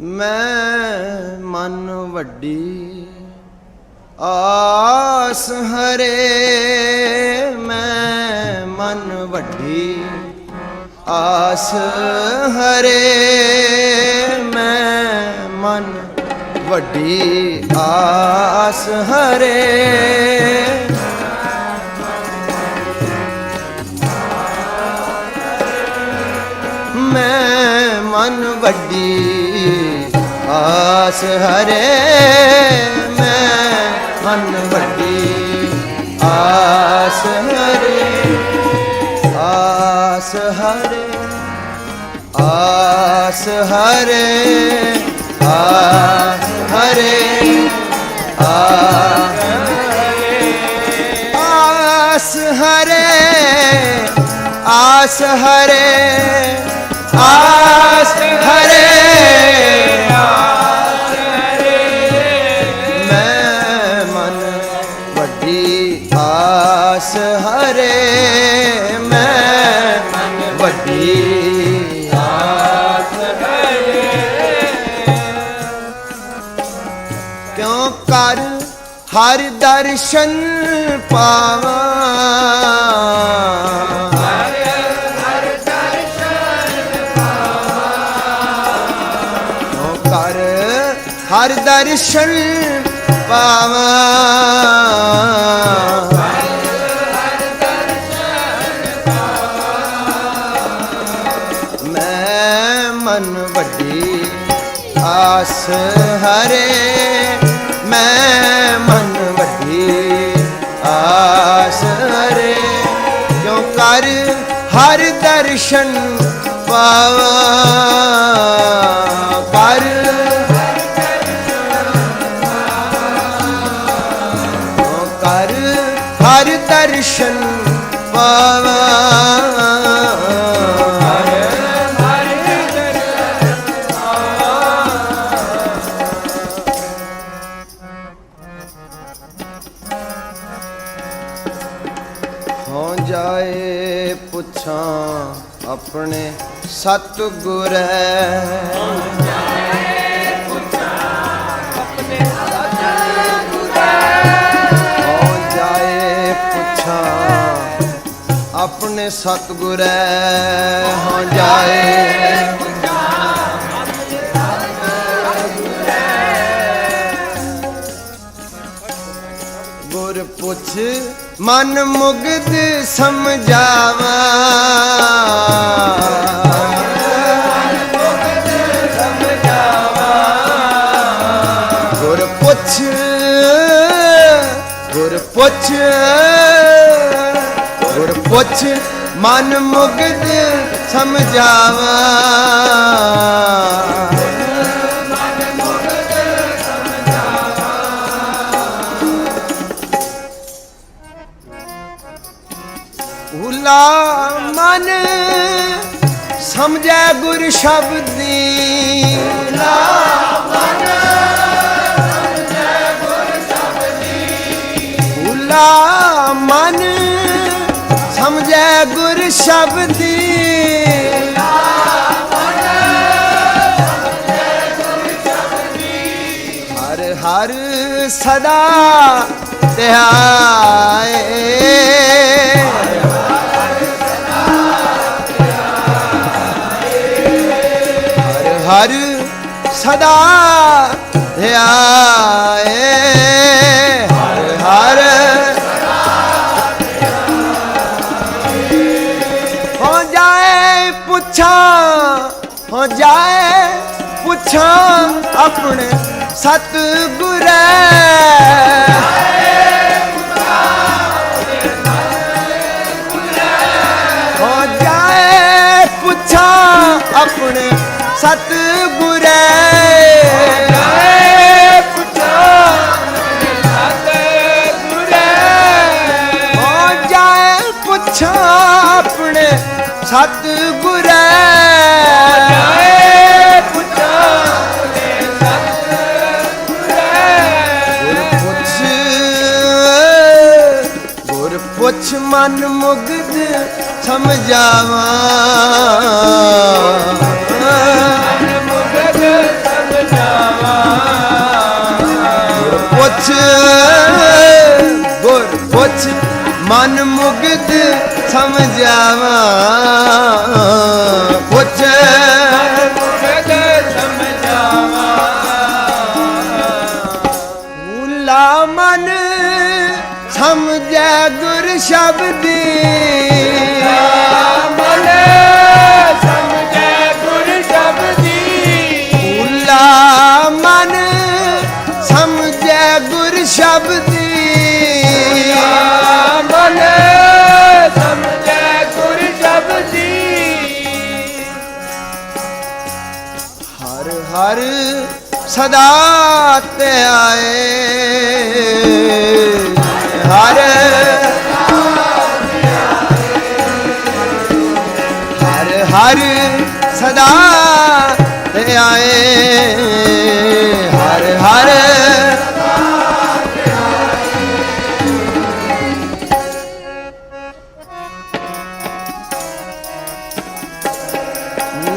ਮੈਂ ਮਨ ਵੱਡੀ, ਆਸ ਹਰੇ, ਮੈਂ ਮਨ ਵੱਡੀ, ਆਸ ਹਰੇ, ਮੈਂ ਮਨ ਵੱਡੀ, ਆਸ ਹਰੇ। ਮੈਂ ਮਨ ਵੱਡੀ ਆਸ ਹਰੇ, ਮੈਂ ਮਨ ਵੱਡੀ। ਆਸ ਹਰੇ ਆਸ ਹਰੇ ਆਸ ਹਰੇ ਆ ਹਰੇ ਆ ਆਸ ਹਰੇ ਆਸ ਹਰੇ ਆਸ ਹਰੇ। ਹਰੇ ਮੈਂ ਮਨ ਵੱਡੀ। ਆਸ ਕਿਉਂ ਕਰ ਹਰ ਦਰਸ਼ਨ ਪਾਵਾਂ? ਕਿਉਂ ਕਰ ਹਰ ਦਰਸ਼ਨ ਪਾਵਾਂ? ਮੈਂ ਮਨ ਵੱਡੀ ਆਸ ਹਰੇ। ਮੈਂ ਮਨ ਵੱਡੀ ਆਸ ਹਰੇ। ਕਿਉਂ ਕਰ ਹਰ ਦਰਸ਼ਨ ਪਾਵਾ? ਜਾਏ ਪੁੱਛਾਂ ਆਪਣੇ ਸਤਿਗੁਰੈ ਹੋ ਜਾਏ ਪੁੱਛਾਂ ਆਪਣੇ ਸਤਿਗੁਰੈ ਹੋ ਜਾਏ ਗੁਰ ਪੁੱਛ ਮਨ ਮੁਗਦ ਸਮਝਾਵਾ। ਗੁਰ ਪੁੱਛ ਗੁਰ ਪੁੱਛ ਗੁਰ ਪੁੱਛ ਮਨ ਮੁਗਦ ਸਮਝਾਵਾ। ਭੁਲਾ ਮਨ ਸਮਝੈ ਗੁਰ ਸ਼ਬਦੀ ਭੁਲਾ ਮਨ ਸਮਝੈ ਗੁਰ ਸ਼ਬਦੀ ਭੁਲਾ ਮਨ ਸਮਝੈ ਗੁਰ ਸ਼ਬਦੀ ਹਰ ਹਰ ਸਦਾ ਹਰ ਹਰ ਸਦਾ ਧਿਆਏ ਹਰ ਹਰ ਹੋ ਜਾਏ ਪੁੱਛਾਂ, ਹੋ ਜਾਏ ਪੁੱਛਾਂ ਆਪਣੇ ਸਤਿਗੁਰੈ। ਹੋ ਜਾਏ ਪੁੱਛਾਂ ਆਪਣੇ ਸਤਿਗੁਰੈ। ਜਾਏ ਪੁੱਛਾਂ ਹੋ ਜਾਏ ਪੁੱਛਾਂ ਆਪਣੇ ਸਤਿਗੁਰੈ। ਜਾਏ ਪੁੱਛ, ਗੁਰ ਪੁੱਛ ਮਨ ਮੁਗਦ ਸਮਝਾਵਾਂ। ਪੁੱਛ ਗੁਰ ਪੁੱਛ ਮਨ ਮੁਗਦ ਸਮਝਾਵਾ। ਪੁੱਛ ਉਲਾ ਮਨ ਸਮਝੈ ਗੁਰ ਸ਼ਬਦੀ। ਹਰ ਸਦਾ ਤੇ ਆਏ। ਹਰ ਹਰ ਹਰ ਸਦਾ ਤੇ ਆਏ। ਹਰ ਹਰ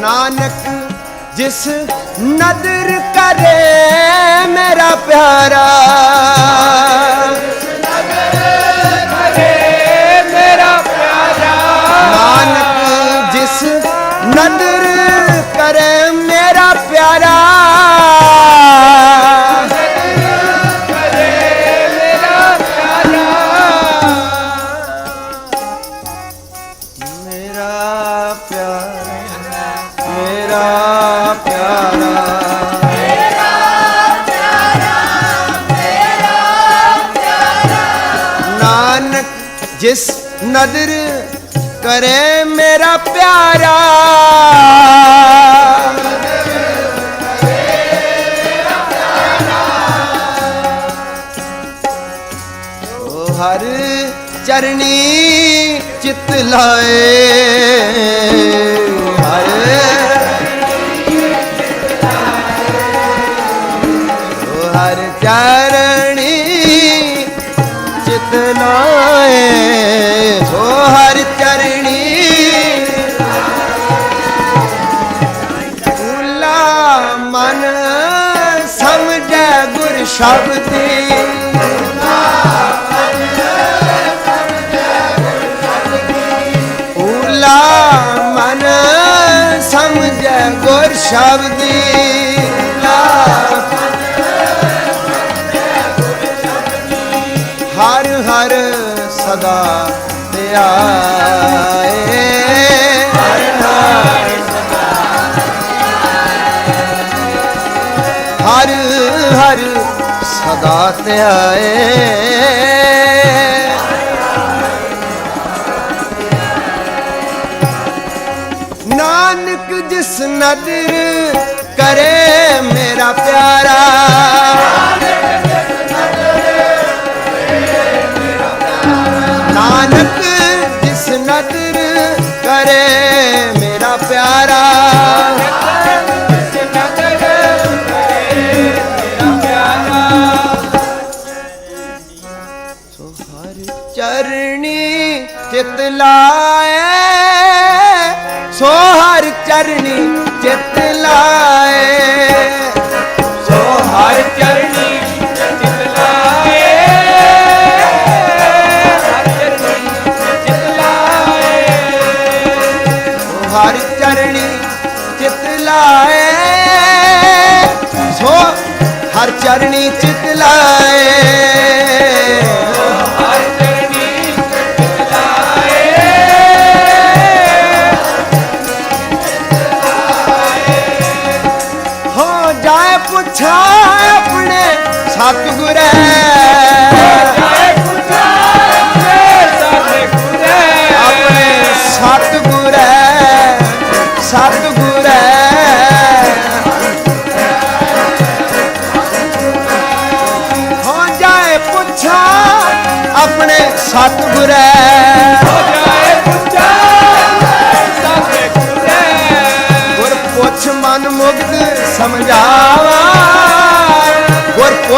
ਨਾਨਕ ਜਿਸ ਨਦਰ ਕਰੇ ਮੇਰਾ ਪਿਆਰਾ। ਜਿਸ ਨਦਰ ਕਰੇ ਮੇਰਾ ਪਿਆਰਾ। ਹਰ ਚਰਣੀ ਚਿਤ ਲਾਏ। ਸ਼ਬਦੀ ਉਲਾ ਮਨ ਸਮਝੈ ਗੁਰ ਸ਼ਬਦੀ ਹਰ ਹਰ ਸਦਾ ਧਿਆਏ ਹਰ ਹਰ ਹਰ ਹਰ ਸਦਾ ਧਿਆਏ ਨਾਨਕ ਜਿਸ ਨਦਰ ਚਿਤ ਲਾਏ, ਸੋ ਹਰ ਚਰਨੀ ਚਿਤ ਲਾਏ। ਸੋ ਹਰ ਚਰਣੀ ਸੋ ਹਰ ਚਰਣੀ ਚਿਤ ਲਾਏ। ਸੋ ਹਰ ਚਰਣੀ ਚਿਤ ਲਾਏ।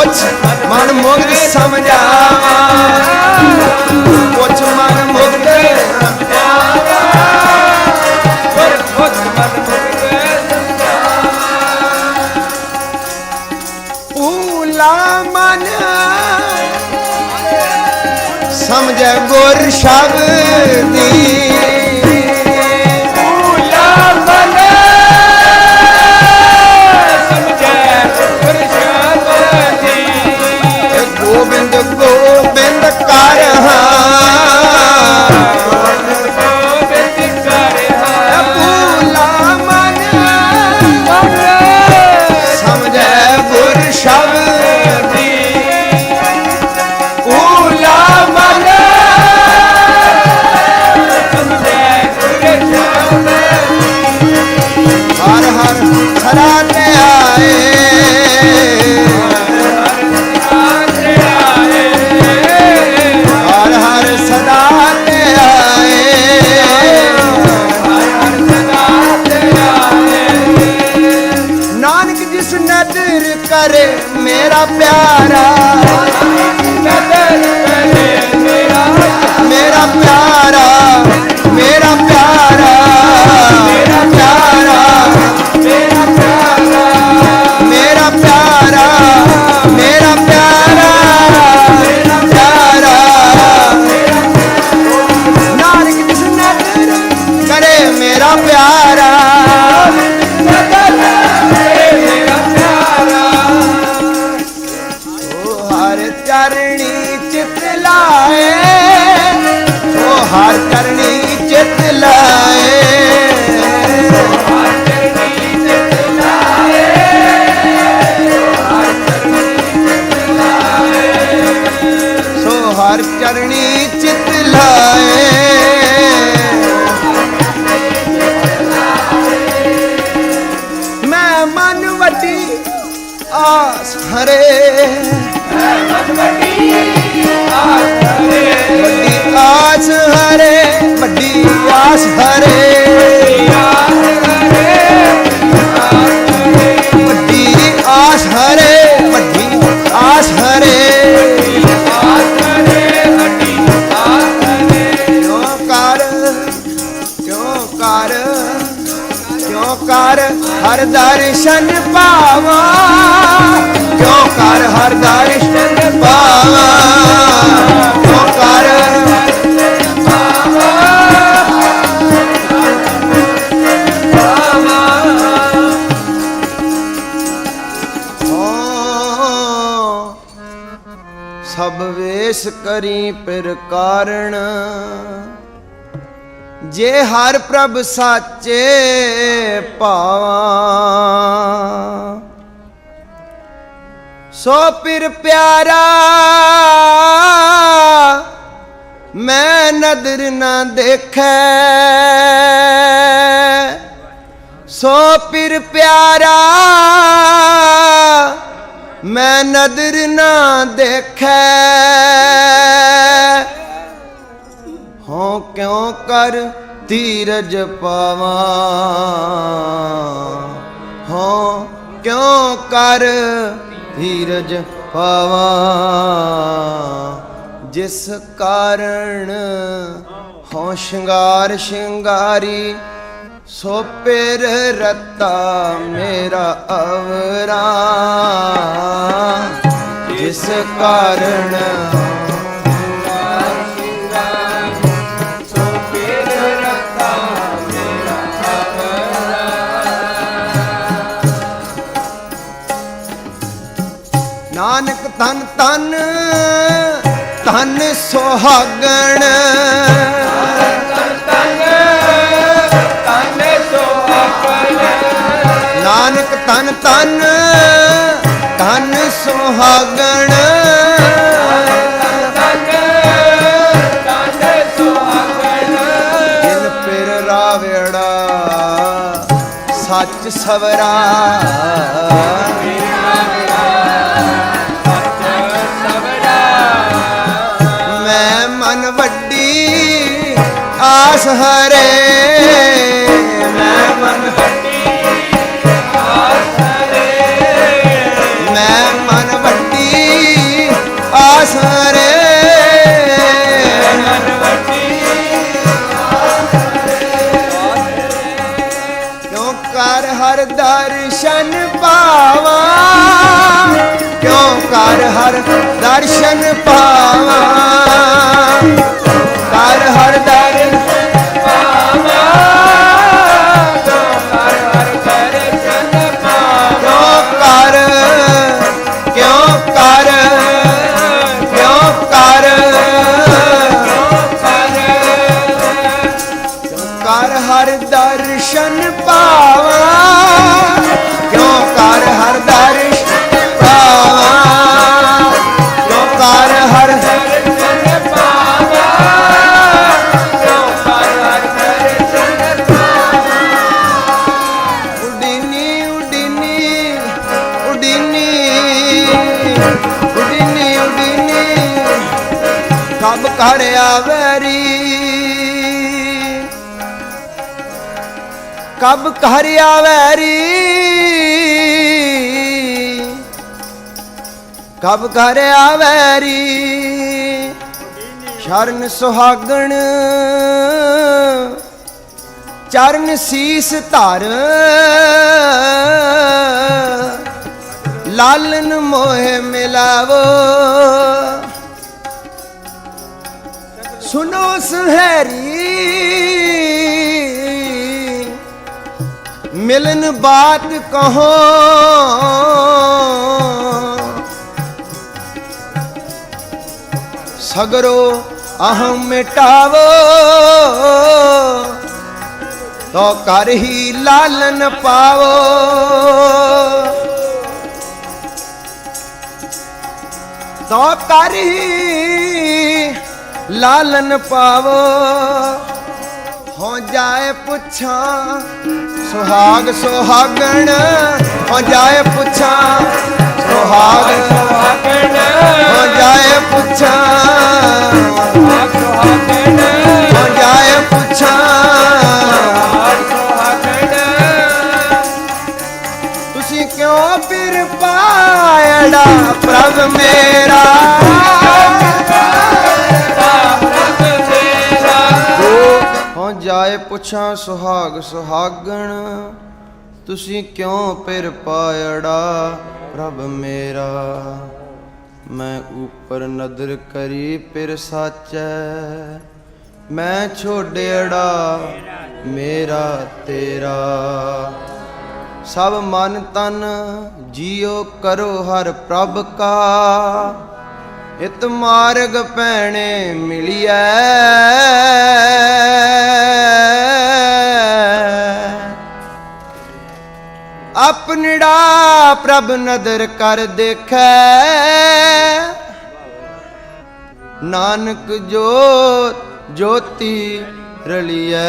ਕੁਛ ਮਨ ਮੁਗਦ ਸਮਝਾਵਾ। ਕੁਛ ਮਨ ਮੁਗਦ ਸਮਝੇ ਗੁਰ ਸ਼ਬਦੀ प्यारा ਆਸ ਹਰੇ। ਵੱਡੀ ਆਸ ਹਰੇ, ਵੱਡੀ ਆਸ ਹਰੇ। ਵੱਡੀ ਆਸ ਹਰੇ, ਵੱਡੀ ਆਸ ਹਰੇ। ਵੱਡੀ ਕਰ, ਕਿਉਂ ਕਰ, ਕਿਉਂ ਹਰ ਦਰਸ਼ਨ ਪਾਵਾਂ? ਕਰ ਦਰਸ਼ਨ ਪਾਵਾਂ ਕਿਉਂ ਕਰ ਸਭ ਵੇਸ ਕਰੀ ਪਿਰ ਕਾਰਣ, ਜੇ ਹਰ ਪ੍ਰਭ ਸਾਚੇ ਭਾਵਾਂ। ਸੋ ਪਿਰ ਪਿਆਰਾ, ਮੈਂ ਨਦਰ ਨਾ ਦੇਖੈ। ਸੋ ਪਿਰ ਪਿਆਰਾ, ਮੈਂ ਨਦਰ ਨਾ ਦੇਖੈ। ਹੋ ਕਿਉਂ ਕਰ ਧੀਰਜ ਪਾਵਾਂ ਹੋ ਕਿਉ ਕਰ ਧੀਰਜ ਪਾਵਾਂ। ਜਿਸ ਕਾਰਣ ਹੋ ਸ਼ਿੰਗਾਰ ਸ਼ਿੰਗਾਰੀ ਸੋ ਪਿਰ ਰਤਾ ਮੇਰਾ ਅਵਰਾ। ਜਿਸ ਕਾਰਣ ਤਨ ਤਨ ਸੁਹਾਗਣ। ਨਾਨਕ ਤਨ ਤਨ ਤਨ ਸੁਹਾਗਣ। ਜਿਨ ਪਿਰ ਸੱਚ ਸਵਰਾ। ਆਸ ਹਰੇ ਮੈਂ ਮਨ ਮੈਂ ਮਨ ਵੱਡੀ ਆਸ ਹਰੇ। ਕਿਉਂ ਕਰ ਹਰ ਦਰਸ਼ਨ ਪਾਵਾਂ? ਕਿਉਂ ਕਰ ਹਰ ਦਰਸ਼ਨ दर्शन पा ਕਬ ਕਰਿਆ ਵੈਰੀ ਕਬ ਕਰ ਵੈਰੀ ਸ਼ਰਨ ਸੁਹਾਗਣ। ਚਰਨ ਸੀਸ ਧਰ। ਲਾਲਨ ਮੋਹ ਮਿਲਾਵੋ। ਸੁਨੋ ਸੁਹਰੀ ਮਿਲਨ ਬਾਤ ਕਹੋ। ਸਗਰੋ ਅਹੰ ਮਿਟਾਵੋ। ਤੋ ਕਰ ਹੀ ਲਾਲਨ ਪਾਵੋ। ਤੋ ਕਰ ਹੀ ਲਾਲਨ ਪਾਵੋ। ਹੋ ਜਾਏ ਪੁੱਛਾਂ ਸੁਹਾਗ ਸੁਹਾਗਣ ਹੋ ਜਾਏ ਪੁੱਛਾਂ ਸੁਹਾਗ ਸੁਹਾਗਣ ਹੋ ਜਾਏ ਪੁੱਛਾਂ ਸੁਹਾਗਣ ਹੋ ਜਾਏ ਪੁੱਛਾਂ। ਸੁਹਾਗਣ। ਤੁਸੀਂ ਕਿਉਂ ਫਿਰ ਪਾਇੜਾ ਪ੍ਰਭ ਮੇਰਾ? ਜਾਏ ਪੁੱਛਾਂ ਸੁਹਾਗ ਸੁਹਾਗਣ, ਤੁਸੀਂ ਕਿਉਂ ਪਿਰ ਪਾਇੜਾ ਪ੍ਰਭ ਮੇਰਾ? ਮੈਂ ਉਪਰ ਨਦਰ ਕਰੀ ਪਿਰ ਸਾਚੈ, ਮੈਂ ਛੋੜਿਆੜਾ ਮੇਰਾ ਤੇਰਾ। ਸਭ ਮਨ ਤਨ ਜੀਉ ਕਰੋ ਹਰ ਪ੍ਰਭ ਕਾ ਇਤ ਮਾਰਗ ਪੈਣੇ ਮਿਲਿਐ। ਆਪਨੜਾ ਪ੍ਰਭ ਨਦਰ ਕਰ ਦੇਖੈ। ਨਾਨਕ ਜੋਤ ਜੋਤੀ ਰਲਿਐ।